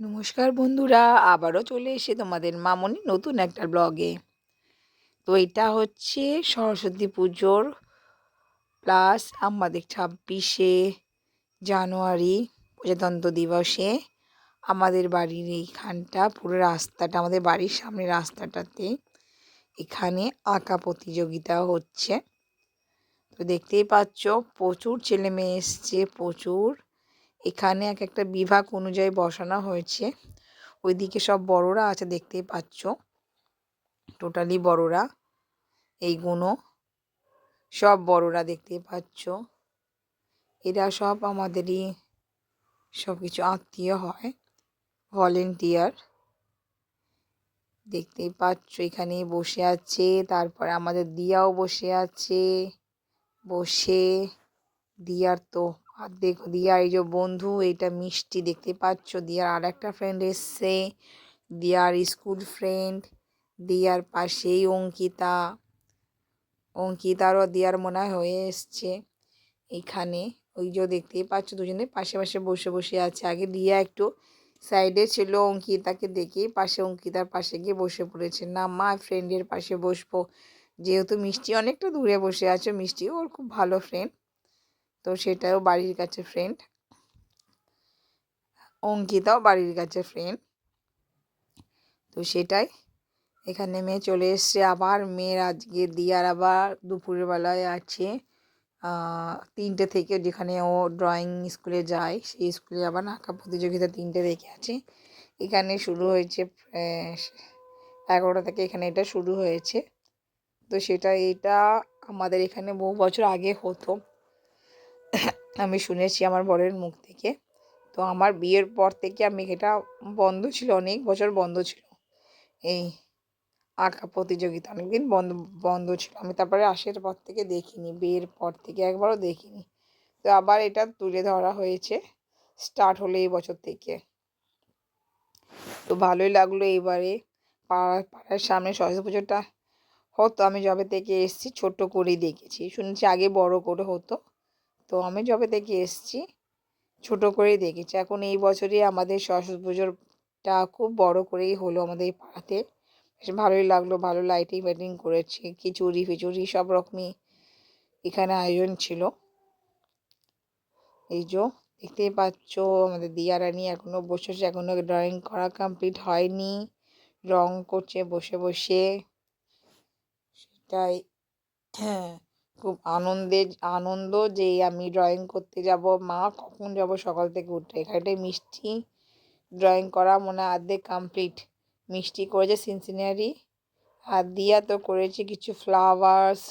নমস্কার বন্ধুরা, আবারও চলে এসে তোমাদের মামনি নতুন একটা ব্লগে তো এটা হচ্ছে সরস্বতী পুজোর প্লাস আমাদের ছাব্বিশে জানুয়ারি প্রজাতন্ত্র দিবসে আমাদের বাড়ির এইখানটা, পুরো রাস্তাটা, আমাদের বাড়ির সামনে রাস্তাটাতে এখানে আঁকা প্রতিযোগিতা হচ্ছে। তো দেখতেই পাচ্ছ, প্রচুর ছেলে মেয়ে এসছে, প্রচুর এখানে এক একটা বিভাগ অনুযায়ী বসানো হয়েছে। ওইদিকে সব বড়রা আছে, দেখতেই পাচ্ছ। টোটালি বড়রা এইগুলো সব বড়রা দেখতেই পাচ্ছ। এরা সব আমাদেরই সব কিছু আত্মীয় হয় ভলেন্টিয়ার দেখতেই পাচ্ছ এখানে বসে আছে, তারপরে আমাদের দিয়াও বসে আছে। বসে, দিয়ার তো আর দেখো দিয়ার এই যে বন্ধু এটা মিষ্টি দেখতে পাচ্ছ। দিয়ার আর একটা ফ্রেন্ড এসছে। দিয়ার স্কুল ফ্রেন্ড দিয়ার পাশেই অঙ্কিতা। অঙ্কিতারও দিয়ার মনে হয়ে এসছে এখানে। ওই যে দেখতেই পাচ্ছ দুজনে পাশে পাশে বসে বসে আছে। আগে দিয়া একটু সাইডে ছিল অঙ্কিতাকে দেখেই পাশে অঙ্কিতার পাশে গিয়ে বসে পড়েছে। না, মা ফ্রেন্ডের পাশে বসবো। যেহেতু মিষ্টি অনেকটা দূরে বসে আছে মিষ্টি ওর খুব ভালো ফ্রেন্ড তো সেটাও বাড়ির কাছে ফ্রেন্ড অঙ্কিতাও বাড়ির কাছে ফ্রেন্ড তো সেটাই, এখানে মেয়ে চলে এসছে আবার, মেয়ের আজকে দিয়ার আবার দুপুরের বেলায় আছে তিনটে থেকে যেখানে ও ড্রয়িং স্কুলে যায়, সেই স্কুলে আবার আঁকা প্রতিযোগিতা তিনটে রেখে আছে। এখানে শুরু হয়েছে এগারোটা থেকে এখানে এটা শুরু হয়েছে। তো সেটা, এটা আমাদের এখানে বহু বছর আগে হতো। আমি শুনেছি আমার বরের মুখ থেকে। তো আমার বিয়ের পর থেকে আমি এটা বন্ধ ছিল, অনেক বছর বন্ধ ছিল। এই আঁকা প্রতিযোগিতা অনেকদিন বন্ধ বন্ধ ছিল। আমি তারপরে আসের পর থেকে দেখিনি, বিয়ের পর থেকে একবারও দেখিনি। তো আবার এটা তুলে ধরা হয়েছে স্টার্ট হলো এই বছর থেকে। তো ভালোই লাগল এবারে পাড়ার পাড়ার সামনে সরস্বতী পুজোটা হতো। আমি যবে থেকে এসেছি ছোট করেই দেখেছি। শুনেছি আগে বড় করে হতো। তো আমি যবে থেকে এসছি। ছোট করেই দেখেছি। এখন এই বছরই আমাদের সরস্বতী পুজোরটা খুব বড় করেই হলো আমাদের এই পাড়াতে। বেশ ভালোই লাগল, ভালো লাইটিং ফাইটিং করেছে, খিচুড়ি ফিচুড়ি সব রকমই এখানে আয়োজন ছিল। এই যে দেখতেই পাচ্ছ, আমাদের দিয়ারানি এখনও বসে এখনও ড্রয়িং করা কমপ্লিট হয়নি। রং করছে, বসে বসে। সেটাই হ্যাঁ। খুব আনন্দের আনন্দ যে আমি ড্রয়িং করতে যাব। মা, কখন যাব? সকাল থেকে উঠে এখানে মিষ্টি ড্রয়িং করা মনে অর্ধেক কমপ্লিট মিষ্টি করেছে সিনসিনারি আর দিয়া তো করেছে কিছু ফ্লাওয়ার্স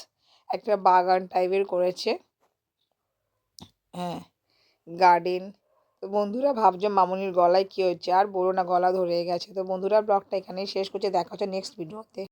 একটা বাগান টাইপের করেছে। হ্যাঁ গার্ডেন তো বন্ধুরা ভাবছ মামুনির গলায় কী হচ্ছে আর বলো না, গলা ধরে গেছে। তো বন্ধুরা ব্লগটা এখানেই শেষ করছে। দেখা হচ্ছে নেক্সট ভিডিওতে